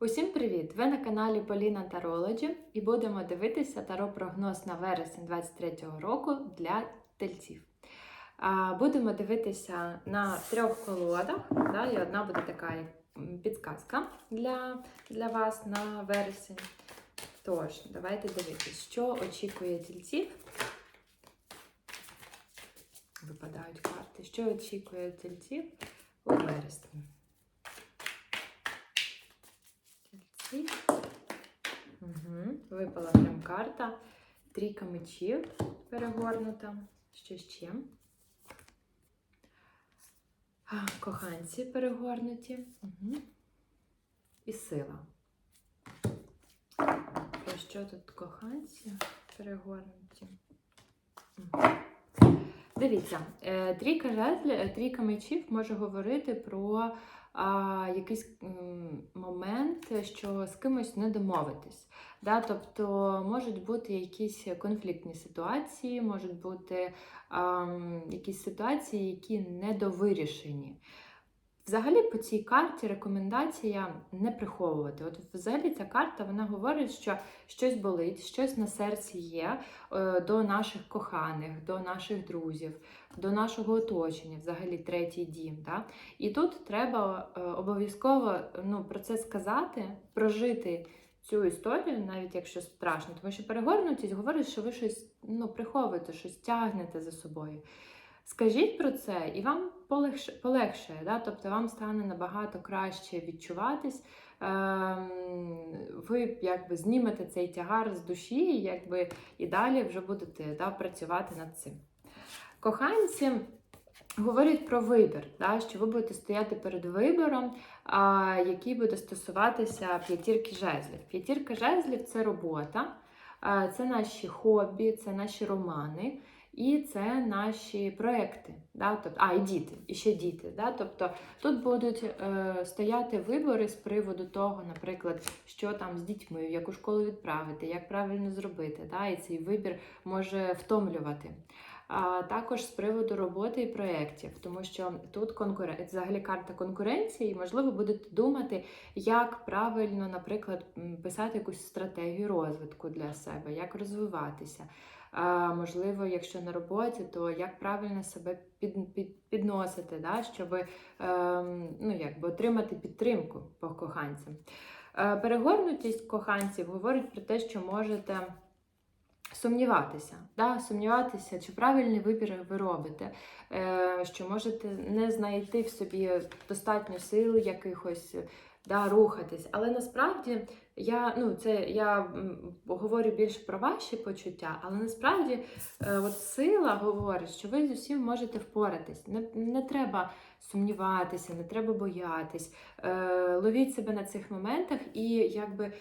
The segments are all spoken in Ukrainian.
Усім привіт! Ви на каналі Поліна Тарологі і будемо дивитися таро-прогноз на вересень 23-го року для тельців. Будемо дивитися на трьох колодах, да, і одна буде така підказка для, для вас на вересень. Тож, давайте дивитися, що очікує тільців. Випадають карти. Що очікує тільців у вересні? Угу. Випала прям карта. Трійка мечів перегорнута. Що ще? Коханці перегорнуті. Угу. І сила. Про що тут коханці перегорнуті? Мгм. Дивіться, е, трійка жезлів, е, трійка мечів може говорити про а, якийсь момент, що з кимось не домовитись. Да? Тобто можуть бути якісь конфліктні ситуації, можуть бути а, якісь ситуації, які недовирішені. Взагалі по цій карті рекомендація не приховувати. От взагалі ця карта вона говорить, що щось болить, щось на серці є е, до наших коханих, до наших друзів, до нашого оточення, взагалі третій дім. Да? І тут треба е, обов'язково ну, про це сказати, прожити цю історію, навіть якщо страшно, тому що перегорнутість говорить, що ви щось ну, приховуєте, щось тягнете за собою. Скажіть про це, і вам полегше, полегшає, да? тобто вам стане набагато краще відчуватись. Ем, ви якби знімете цей тягар з душі, якби і далі вже будете да, працювати над цим. Коханці говорять про вибір, да, що ви будете стояти перед вибором, а, який буде стосуватися п'ятірки жезлів. П'ятірка жезлів це робота, це наші хобі, це наші романи. І це наші проекти, да? тобто, а, і діти, і ще діти. Да? Тобто тут будуть е, стояти вибори з приводу того, наприклад, що там з дітьми, в яку школу відправити, як правильно зробити. Да? І цей вибір може втомлювати. А також з приводу роботи і проєктів, тому що тут конкурен... взагалі карта конкуренції, і, можливо, будете думати, як правильно, наприклад, писати якусь стратегію розвитку для себе, як розвиватися. Можливо, якщо на роботі, то як правильно себе під, під, підносити, да, щоб ем, ну, якби отримати підтримку по коханцям. Е, перегорнутість коханців говорить про те, що можете сумніватися, да, сумніватися, чи правильний вибір ви робите, е, що можете не знайти в собі достатньо сил якихось да, рухатись. Але насправді я ну, це я говорю більше про ваші почуття, але насправді е, от сила говорить, що ви з усім можете впоратись. Не, не треба сумніватися, не треба боятись. Е, ловіть себе на цих моментах і якби.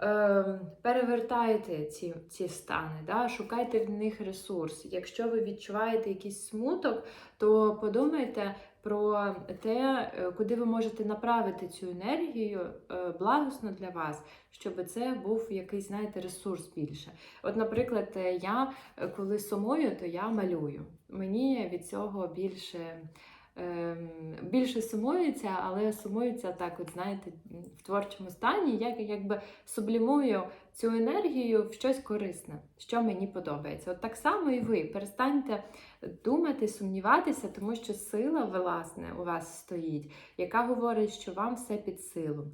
е, Перевертайте ці, ці стани, да? шукайте в них ресурс. Якщо ви відчуваєте якийсь смуток, то подумайте про те, е, куди ви можете направити цю енергію е, благосно для вас, щоб це був якийсь, знаєте, ресурс більше. От, наприклад, е, я коли сумую, то я малюю. Мені від цього більше. ем, Більше сумується, але сумується так, от знаєте, в творчому стані. Я якби сублімую цю енергію в щось корисне, що мені подобається. От так само і ви перестаньте думати, сумніватися, тому що сила, власне, у вас стоїть, яка говорить, що вам все під силу.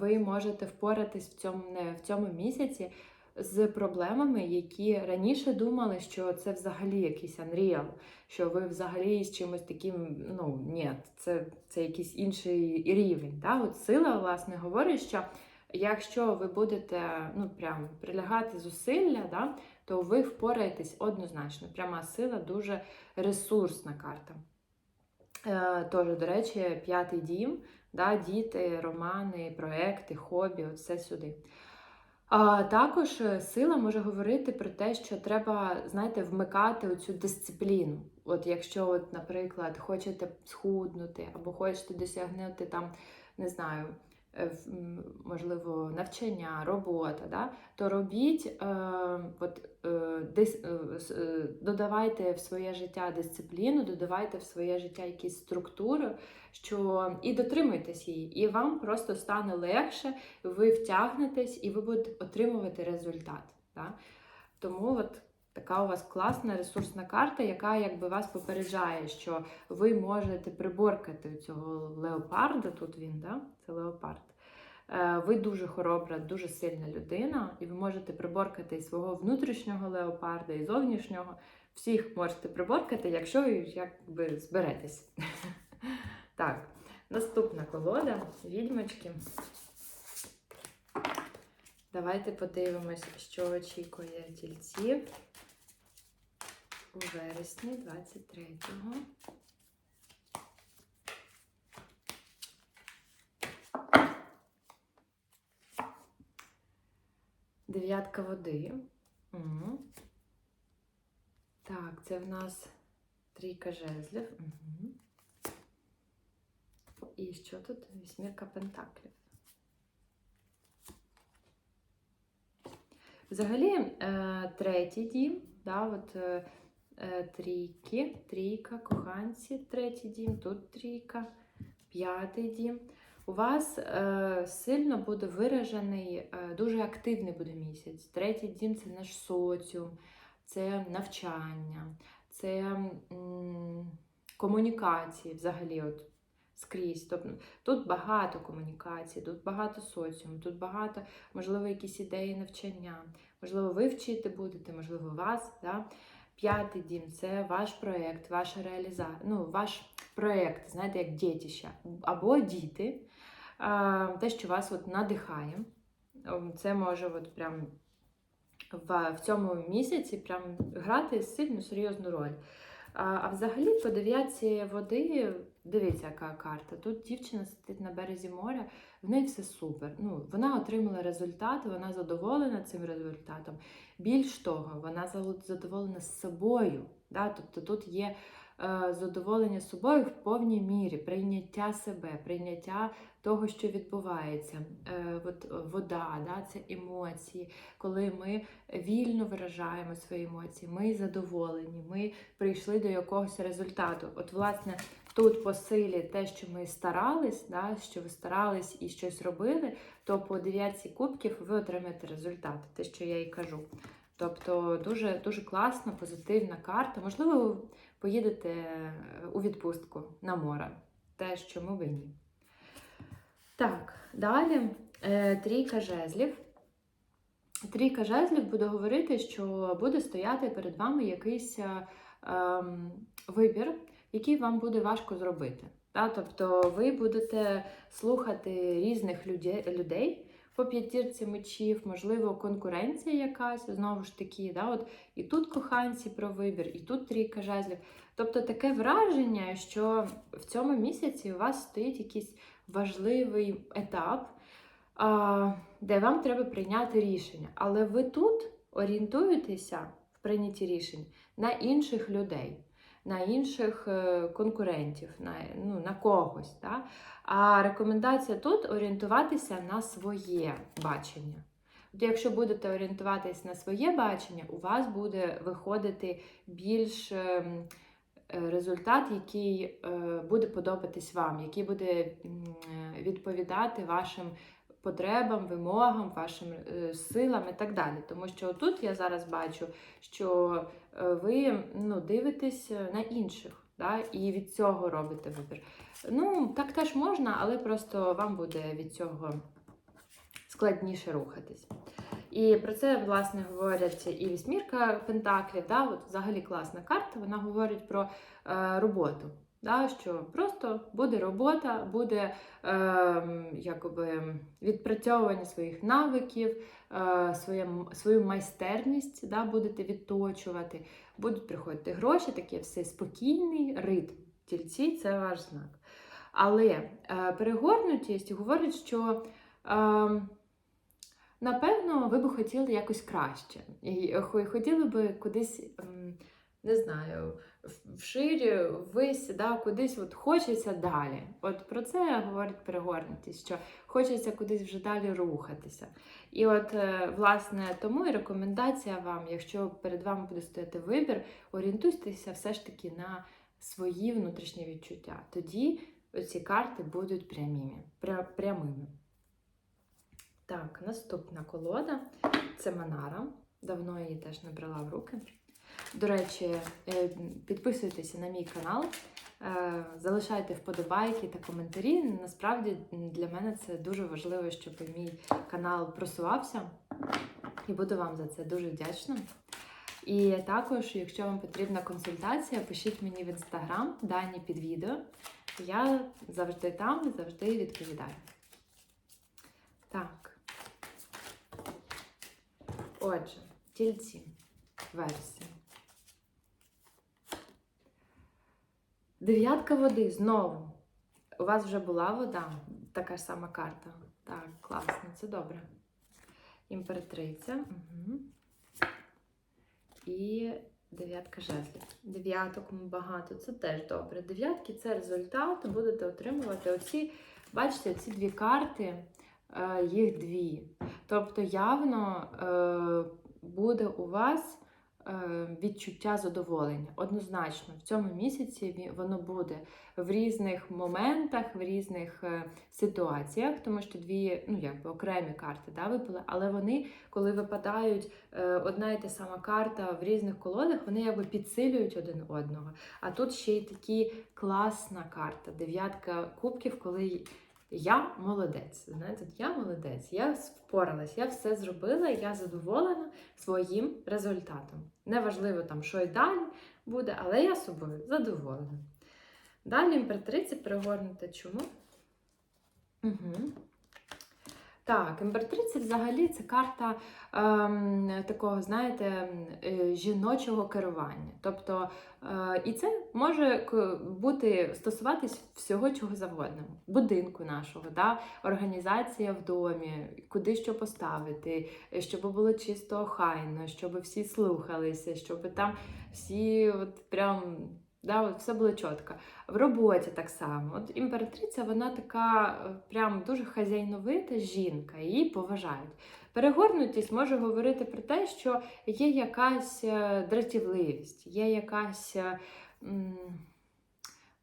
Ви можете впоратись в цьому в цьому місяці з проблемами, які раніше думали, що це взагалі якийсь unreal, що ви взагалі з чимось таким, ну ні, це, це якийсь інший рівень. Да? От сила, власне, говорить, що якщо ви будете ну, прям прилягати зусилля, да, то ви впораєтесь однозначно. Пряма сила дуже ресурсна карта. Е, Тож, до речі, п'ятий дім, да, діти, романи, проекти, хобі, от все сюди. А також е, сила може говорити про те, що треба, знаєте, вмикати оцю дисципліну. От якщо, от, наприклад, хочете схуднути або хочете досягнути там, не знаю, можливо, навчання, робота, да, то робіть, е, от, е, дис, е, е, додавайте в своє життя дисципліну, додавайте в своє життя якісь структури, що і дотримуйтесь її, і вам просто стане легше, ви втягнетесь і ви будете отримувати результат. Да? Тому от така у вас класна ресурсна карта, яка якби вас попереджає, що ви можете приборкати цього леопарда. Тут він, да? Це леопард. Е, Ви дуже хоробра, дуже сильна людина, і ви можете приборкати і свого внутрішнього леопарда, і зовнішнього. Всіх можете приборкати, якщо якби зберетесь. Так, наступна колода відьмочки. Давайте подивимось, що очікує тільців у вересні 23-го. Дев'ятка води. Угу. Так, це в нас трійка жезлів. Угу. І що тут? Вісьмірка пентаклів. Взагалі, е, третій дім, да, от, е, е, трійки, трійка, коханці, третій дім, тут трійка, п'ятий дім. У вас е, сильно буде виражений, е, дуже активний буде місяць. Третій дім це наш соціум, це навчання, це м, комунікації взагалі. От, скрізь. Тобто тут багато комунікацій, тут багато соціуму, тут багато, можливо, якісь ідеї навчання, можливо, ви вчити будете, можливо, вас. Да? П'ятий дім це ваш проєкт, ваша реалізація, ну, ваш проєкт, знаєте, як дітища. або діти, те, що вас от надихає. Ем, Це може от прям в, цьому місяці прям грати сильно серйозну роль. А взагалі, по дев'ятці води, дивіться, яка карта. Тут дівчина сидить на березі моря, в неї все супер. Ну, вона отримала результат, вона задоволена цим результатом. Більш того, вона задоволена з собою. Да? Тобто тут є е, задоволення собою в повній мірі, прийняття себе, прийняття того, що відбувається. Е, от, вода, да? це емоції, коли ми вільно виражаємо свої емоції, ми задоволені, ми прийшли до якогось результату. От, власне, тут по силі те, що ми старались, да, що ви старались і щось робили, то по дев'ятці кубків ви отримаєте результат, те, що я і кажу. Тобто дуже, дуже класна, позитивна карта. Можливо, ви поїдете е, у відпустку на море. Те, чому ви ні. Так, далі е, трійка жезлів. Трійка жезлів буде говорити, що буде стояти перед вами якийсь ем, вибір, який вам буде важко зробити. Та? Тобто ви будете слухати різних людей по п'ятірці мечів, можливо, конкуренція якась, знову ж таки, да? От і тут коханці про вибір, і тут трійка жезлів. Тобто таке враження, що в цьому місяці у вас стоїть якийсь важливий етап, де вам треба прийняти рішення. Але ви тут орієнтуєтеся в прийнятті рішень на інших людей, на інших е, конкурентів, на, ну, на когось. Да? А рекомендація тут орієнтуватися на своє бачення. От якщо будете орієнтуватись на своє бачення, у вас буде виходити більш ем, е, результат, який е, буде подобатись вам, який буде відповідати вашим потребам, вимогам, вашим е, силам і так далі. Тому що тут я зараз бачу, що е, ви ну, дивитесь на інших. Да, і від цього робите вибір. Ну, так теж можна, але просто вам буде від цього складніше рухатись. І про це, власне, говорять і вісьмірка Пентаклів. Да? От взагалі класна карта, вона говорить про е, роботу. Да? Що просто буде робота, буде е, якби відпрацьовування своїх навиків, е, своє, свою майстерність да? будете відточувати, будуть приходити гроші, таке все спокійний ритм. Тільці це ваш знак. Але е, перегорнутість говорить, що. Е, Напевно, ви би хотіли якось краще. І хотіли би кудись ем, не знаю, вширі, ввись, да, кудись от хочеться далі. От про це говорить перегорнутість, що хочеться кудись вже далі рухатися. І от, е, власне, тому і рекомендація вам, якщо перед вами буде стояти вибір, орієнтуйтеся все ж таки на свої внутрішні відчуття. Тоді ці карти будуть прямими. Прямими. Так, наступна колода це Манара. Давно її теж не брала в руки. До речі, е, підписуйтеся на мій канал, е, залишайте вподобайки та коментарі. Насправді для мене це дуже важливо, щоб мій канал просувався. І буду вам за це дуже вдячна. І також, якщо вам потрібна консультація, пишіть мені в інстаграм дані під відео. Я завжди там і завжди відповідаю. Так. Отже, тільці версії. Дев'ятка води знову. У вас вже була вода, така ж сама карта. Так, класно, це добре. Імператриця. Угу. І дев'ятка жезлів. Дев'яток багато, це теж добре. Дев'ятки це результат, будете отримувати оці, бачите, ці дві карти, е, їх дві. Тобто явно е, буде у вас відчуття задоволення. Однозначно, в цьому місяці воно буде в різних моментах, в різних е, ситуаціях, тому що дві, ну якби окремі карти да, випали, але вони, коли випадають е, одна і та сама карта в різних колодах, вони якби підсилюють один одного. А тут ще й такі класна карта, дев'ятка кубків, коли я молодець. Знаєте, я молодець, я впоралась, я все зробила, я задоволена своїм результатом. Неважливо там, що і далі буде, але я собою задоволена. Далі імператриця перегорнута чому? Угу. Так, імператриця взагалі це карта ем, такого, знаєте, е, жіночого керування. Тобто, е, і це може бути стосуватись всього чого завгодно. Будинку нашого, да? організація в домі, куди що поставити, щоб було чисто охайно, щоб всі слухалися, щоб там всі от прям. Да, от все було чітко. В роботі так само. От імператриця, вона така е, прям дуже хазяйновита жінка, її поважають. Перегорнутість може говорити про те, що є якась е, дратівливість, є якась, е,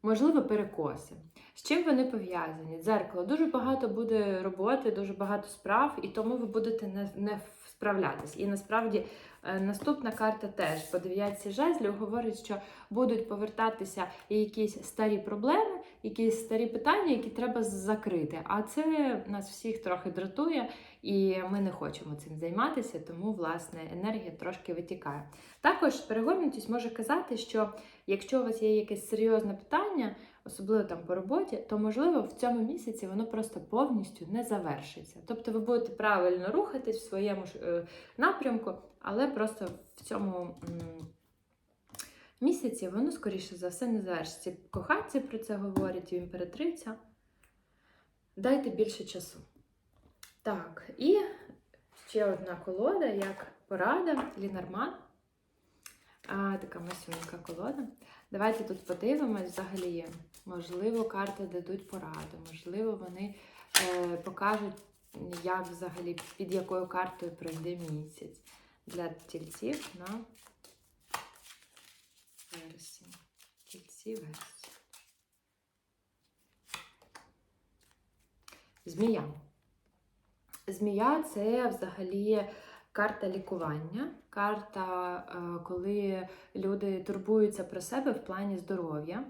можливо, перекоси. З чим вони пов'язані? Дзеркало. Дуже багато буде роботи, дуже багато справ, і тому ви будете не, не справлятись. І насправді е, наступна карта теж по дев'ятці жезлів говорить, що будуть повертатися якісь старі проблеми, якісь старі питання, які треба закрити. А це нас всіх трохи дратує, і ми не хочемо цим займатися, тому власне енергія трошки витікає. Також перегорнутість може казати, що якщо у вас є якесь серйозне питання, особливо там по роботі, то можливо в цьому місяці воно просто повністю не завершиться. Тобто ви будете правильно рухатись в своєму ж, е, напрямку, але просто в цьому. Місяці воно, скоріше за все, не завершиться. Коханці про це говорять, і імператриця. Дайте більше часу. Так, і ще одна колода, як порада, Лінарман. А, така масюнька колода. Давайте тут подивимось взагалі. Можливо, карти дадуть пораду, можливо, вони е, покажуть, як взагалі, під якою картою пройде місяць для тільців на версії. Тільці версії. Змія. Змія це взагалі карта лікування, карта, е, коли люди турбуються про себе в плані здоров'я.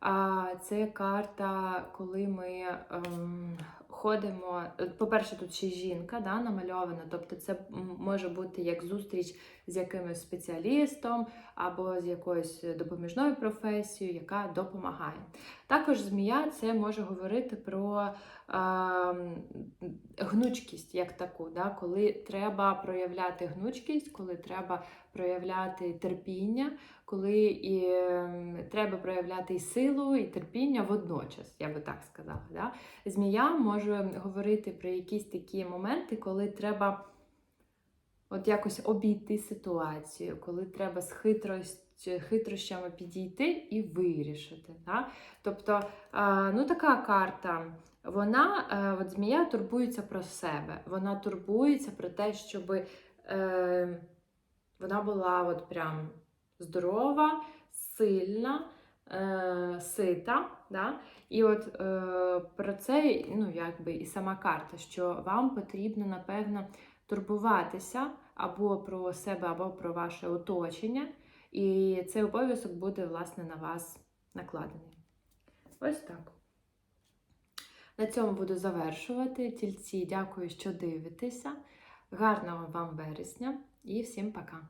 А це карта, коли ми ем, ходимо. По-перше, тут ще жінка да, намальована, тобто це може бути як зустріч з якимось спеціалістом або з якоюсь допоміжною професією, яка допомагає. Також змія це може говорити про ем, гнучкість як таку, да, коли треба проявляти гнучкість, коли треба проявляти терпіння, коли і, ем, треба проявляти і силу, і терпіння водночас, я би так сказала. Да? Змія може говорити про якісь такі моменти, коли треба от якось обійти ситуацію, коли треба з хитростю хитрощами підійти і вирішити. Да? Тобто, ну така карта. Вона, е, от змія турбується про себе. Вона турбується про те, щоб е, вона була от прям здорова, сильна, е, сита. Да? І от е, про це ну, якби і сама карта, що вам потрібно, напевно, турбуватися або про себе, або про ваше оточення. І цей обов'язок буде, власне, на вас накладений. Ось так. На цьому буду завершувати. Тільці, дякую, що дивитеся. Гарного вам вересня і всім пока!